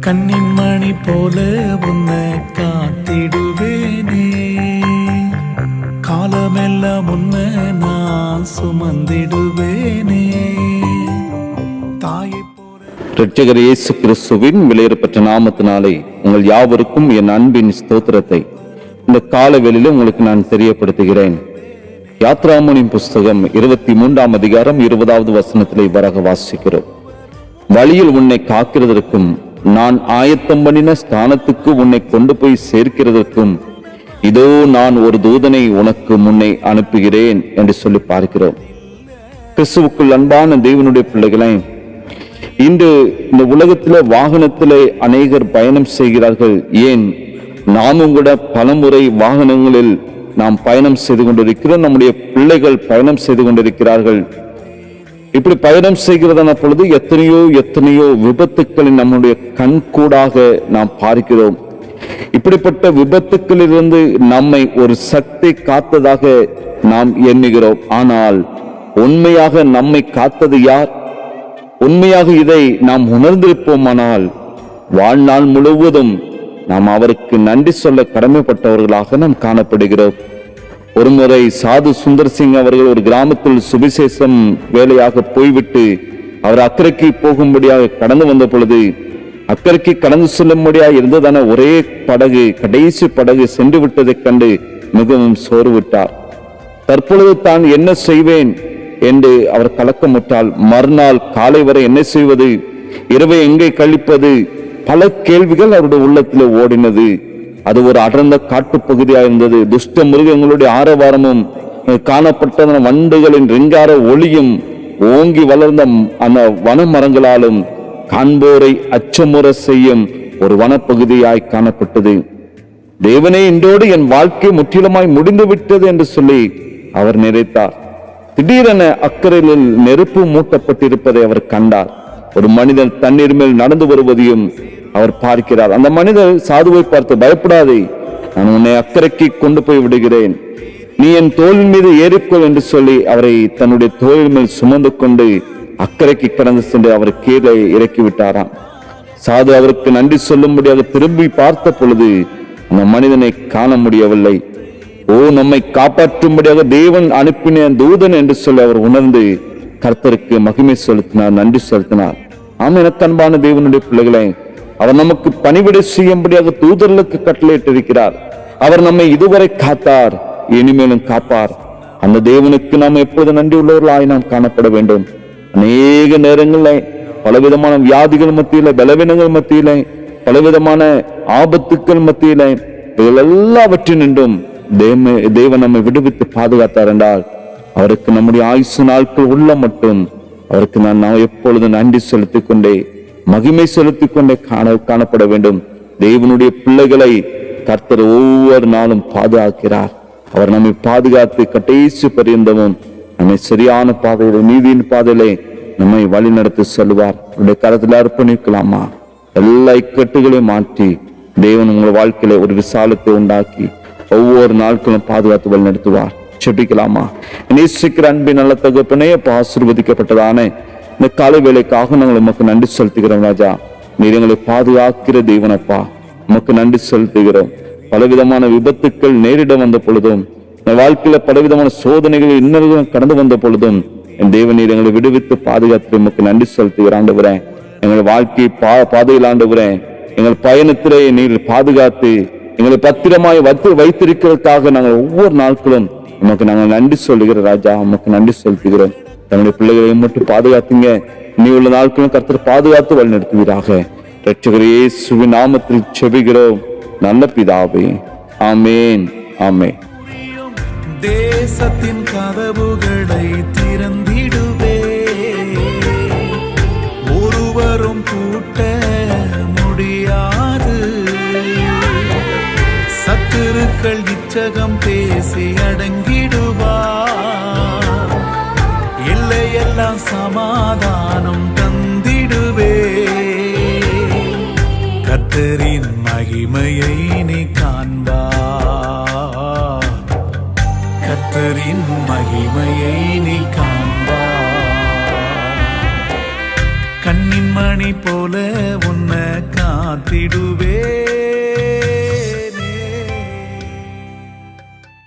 கண்ணின் மணி போல உன்னை காத்திடுவேனே. காலமெல்லாம் உன்னை நான் சுமந்திடுவேனே. தாயை இயேசு கிறிஸ்துவின் விலையேறப்பட்ட நாமத்தினாலே உங்கள் யாவருக்கும் என் அன்பின் ஸ்தோத்திரத்தை இந்த காலவெளியில் உங்களுக்கு நான் தெரியப்படுத்துகிறேன். யாத்ராமனின் புஸ்தகம் இருபத்தி மூன்றாம் அதிகாரம் இருபதாவது வசனத்திலே வரக வாசிக்கிறோம். வழியில் உன்னை காக்கிறதற்கும் நான் ஆயத்தம் பண்ணின ஸ்தானத்துக்கு உன்னை கொண்டு போய் சேர்க்கிறதற்கும் இதோ நான் ஒரு தூதனை உனக்கு முன்னே அனுப்புகிறேன் என்று சொல்லி பார்க்கிறோம். கிறிஸ்துவுக்குள் அன்பான தேவனுடைய பிள்ளைகளை இன்று இந்த உலகத்திலே வாகனத்திலே அநேகர் பயணம் செய்கிறார்கள். ஏன்? நாமும் கூட பலமுறை வாகனங்களில் நாம் பயணம் செய்து கொண்டிருக்கிறோம். நம்முடைய பிள்ளைகள் பயணம் செய்து கொண்டிருக்கிறார்கள். இப்படி பயணம் செய்கிறதான பொழுது எத்தனையோ எத்தனையோ விபத்துக்களை நம்முடைய கண் கூடாக நாம் பார்க்கிறோம். இப்படிப்பட்ட விபத்துக்களிலிருந்து நம்மை ஒரு சக்தி காத்ததாக நாம் எண்ணுகிறோம். ஆனால் உண்மையாக நம்மை காத்தது யார்? உண்மையாக இதை நாம் உணர்ந்திருப்போமானால் வாழ்நாள் முழுவதும் நாம் அவருக்கு நன்றி சொல்ல கடமைப்பட்டவர்களாக நாம் காணப்படுகிறோம். ஒருமுறை சாது சுந்தர் சிங் அவர்கள் ஒரு கிராமத்தில் சுவிசேஷம் வேலையாக போய்விட்டு அவர் அக்கறைக்கு போகும்படியாக கடந்து வந்த பொழுது அக்கறைக்கு கடந்து செல்லும்படியாக இருந்ததான ஒரே படகு கடைசி படகு சென்று விட்டதைக் கண்டு மிகவும் சோர்வுட்டார் தற்பொழுது தான் என்ன செய்வேன் என்று அவர் கலக்கமுட்டால் மறுநாள் காலை வரை என்ன செய்வது? இரவை எங்கே கழிப்பது? பல கேள்விகள் அவருடைய உள்ளத்தில் ஓடினது. அது ஒரு அடர்ந்த காட்டுப் பகுதியாக இருந்தது. துஷ்ட மிருகங்களுடைய ஆரவாரமும் அஹ், காணப்பட்ட வண்டுகளின் ரிங்கார ஒளியும் ஓங்கி வளர்ந்த அந்த வன மரங்களாலும் காண்போரை அச்சமுற செய்யும் ஒரு வனப்பகுதியாய் காணப்பட்டது. தேவனே இன்றோடு என் வாழ்க்கை முற்றிலுமாய் முடிந்து விட்டது என்று சொல்லி அவர் நினைத்தார். திடீரென அக்கறையில் நெருப்பு மூட்டப்பட்டிருப்பதை அவர் கண்டார். ஒரு மனிதன் தண்ணீர் மேல் நடந்து வருவதையும் அவர் பார்க்கிறார். அந்த மனிதர் சாதுவை பார்த்து பயப்படாதே நான் உன்னை அக்கறைக்கு கொண்டு போய் விடுகிறேன். நீ என் தோளின் மீது ஏறிக்கொள் என்று சொல்லி அவரை தன்னுடைய தோளின் மேல் சுமந்து கொண்டு அக்கறைக்கு கடந்து சென்று அவர் கீழே இறக்கி விட்டாராம் சாது அவருக்கு நன்றி சொல்லும்படியாக திரும்பி பார்த்த பொழுது அந்த மனிதனை காண முடியவில்லை. ஓ நம்மை காப்பாற்றும்படியாக தேவன் அனுப்பின தூதன் என்று சொல்லி அவர் உணர்ந்து கர்த்தருக்கு மகிமை செலுத்தினார் நன்றி செலுத்தினார். ஆம் எனக்கு அன்பான தேவனுடைய பிள்ளைகளை அவர் நமக்கு பணிவிடை செய்யும்படியாக தூதர்களுக்கு கட்டளையிட்டிருக்கிறார். அவர் நம்மை இதுவரை காத்தார் இனிமேலும் காப்பார். அந்த தேவனுக்கு நாம் எப்பொழுது நன்றி உள்ளவர்களாய் நாம் காணப்பட வேண்டும். அநேக நேரங்களில் பலவிதமான வியாதிகள் மத்தியில பலவீனங்கள் மத்தியில பலவிதமான ஆபத்துக்கள் மத்தியில இவைகள் எல்லாவற்றினின்றும் தேவ தேவன் நம்மை விடுவித்து பாதுகாத்தார் என்றால் அவருக்கு நம்முடைய ஆயுசு நாட்கள் உள்ள மட்டும் அவருக்கு நான் நான் எப்பொழுதும் நன்றி செலுத்திக் கொண்டே மகிமை செலுத்திக் கொண்டே காண காணப்பட வேண்டும். தேவனுடைய பிள்ளைகளை கர்த்தர் ஒவ்வொரு நாளும் பாதுகாக்கிறார். அவர் நம்மை பாதுகாத்து கடைசி பரியந்தமும் நம்மை சரியான பாதையில நீதியின் பாதையிலே நம்மை வழி நடத்தி செல்வார். உடைய கரத்தில் அர்ப்பணிக்கலாமா? எல்லா இக்கட்டுகளையும் மாற்றி தேவன் உங்கள் வாழ்க்கையில ஒரு விசாலத்தை உண்டாக்கி ஒவ்வொரு நாட்களும் பாதுகாத்து வழி நடத்துவார் செபிக்கலாமா? நேசிக்கிற அன்பின் நல்ல தகப்பனே இப்போ ஆசிர்வதிக்கப்பட்டதானே. இந்த காலை வேலைக்காக நாங்கள் உமக்கு நன்றி செலுத்துகிறோம் ராஜா. நீர் எங்களை பாதுகாக்கிற தெய்வனப்பா உமக்கு நன்றி செலுத்துகிறோம். பலவிதமான விபத்துக்கள் நேரிட வந்த பொழுதும் என் வாழ்க்கையில பலவிதமான சோதனைகள் இன்னும் கடந்து வந்த பொழுதும் என் தேவநீர் எங்களை விடுவித்து பாதுகாத்து உமக்கு நன்றி செலுத்துகிற ஆண்டவரேன் எங்கள் வாழ்க்கை பா பாதையில் ஆண்டவரேன் எங்கள் பயணத்திலே நீர் பாதுகாத்து எங்களை பத்திரமாய் வைத்து வைத்திருக்கிறதுக்காக நாங்கள் ஒவ்வொரு நாட்களும் உமக்கு நாங்கள் நன்றி சொல்லுகிற ராஜா உமக்கு நன்றி செலுத்துகிறோம் தன்னுடைய பிள்ளைகளை மட்டும் பாதுகாத்துங்க. நீ உள்ள நாட்களும் கருத்தர் பாதுகாத்து வழிநடத்துவீராக. இரட்சகர் இயேசுவின் நாமத்தில் செபிகிறோம் நல்ல பிதாவே ஆமேன் ஆமே தேசத்தின் கதவுகளை திறந்திடுவே. ஒருவரும் கூட்ட முடியாது. சத்துருக்கள் இச்சகம் பேசி அடங்கி கர்த்தரின் மகிமையை நீ காண்பார். கர்த்தரின் மகிமையை நீ காண்பார். கண்ணின் மணி போல உன்னை காத்திடுவே